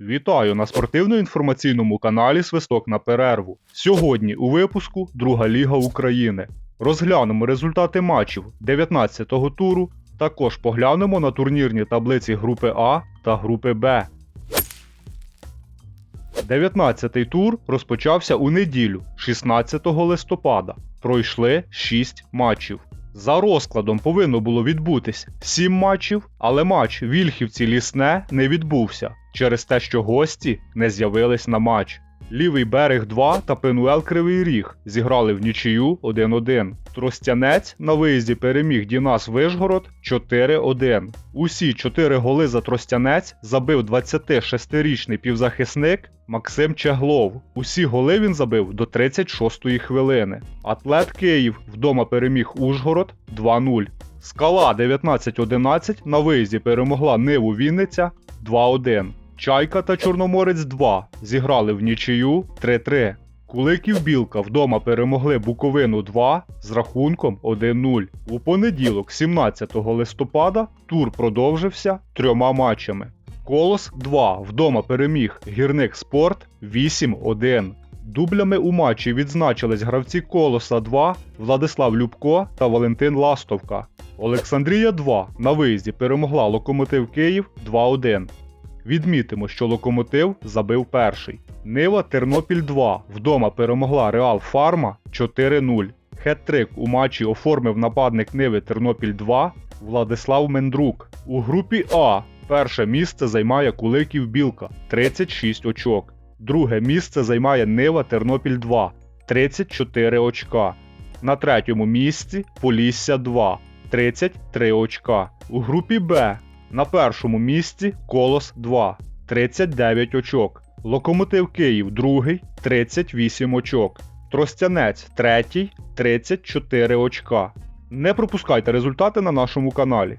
Вітаю на спортивно-інформаційному каналі Свисток на перерву. Сьогодні у випуску Друга Ліга України. Розглянемо результати матчів 19-го туру. Також поглянемо на турнірні таблиці групи А та групи Б. 19-й тур розпочався у неділю, 16 листопада. Пройшли 6 матчів. За розкладом повинно було відбутись 7 матчів, але матч Вільхівці Лісне не відбувся через те, що гості не з'явились на матч. Лівий берег 2 та Пенуел Кривий Ріг зіграли в нічию 1-1. Тростянець на виїзді переміг Дінас Вишгород 4-1. Усі 4 голи за Тростянець забив 26-річний півзахисник Максим Чеглов. Усі голи він забив до 36-ї хвилини. Атлет Київ вдома переміг Ужгород 2-0. Скала 19-11 на виїзді перемогла Ниву Вінниця 2-1. Чайка та Чорноморець 2 зіграли в нічию 3-3. Куликів Білка вдома перемогли Буковину 2 з рахунком 1-0. У понеділок, 17 листопада, тур продовжився трьома матчами. Колос 2 вдома переміг Гірник Спорт 8-1. Дублями у матчі відзначились гравці Колоса 2 Владислав Любко та Валентин Ластовка. Олександрія 2 на виїзді перемогла Локомотив Київ 2-1. Відмітимо, що Локомотив забив перший. Нива Тернопіль 2 вдома перемогла Реал Фарма 4-0. Хет-трик у матчі оформив нападник Ниви Тернопіль 2 Владислав Мендрук. У групі А перше місце займає Куликів Білка 36 очок. Друге місце займає Нива Тернопіль 2 34 очка. На третьому місці Полісся 2 33 очка. У групі Б на першому місці Колос 2 39 очок. Локомотив Київ другий 38 очок. Тростянець третій 34 очка. Не пропускайте результати на нашому каналі.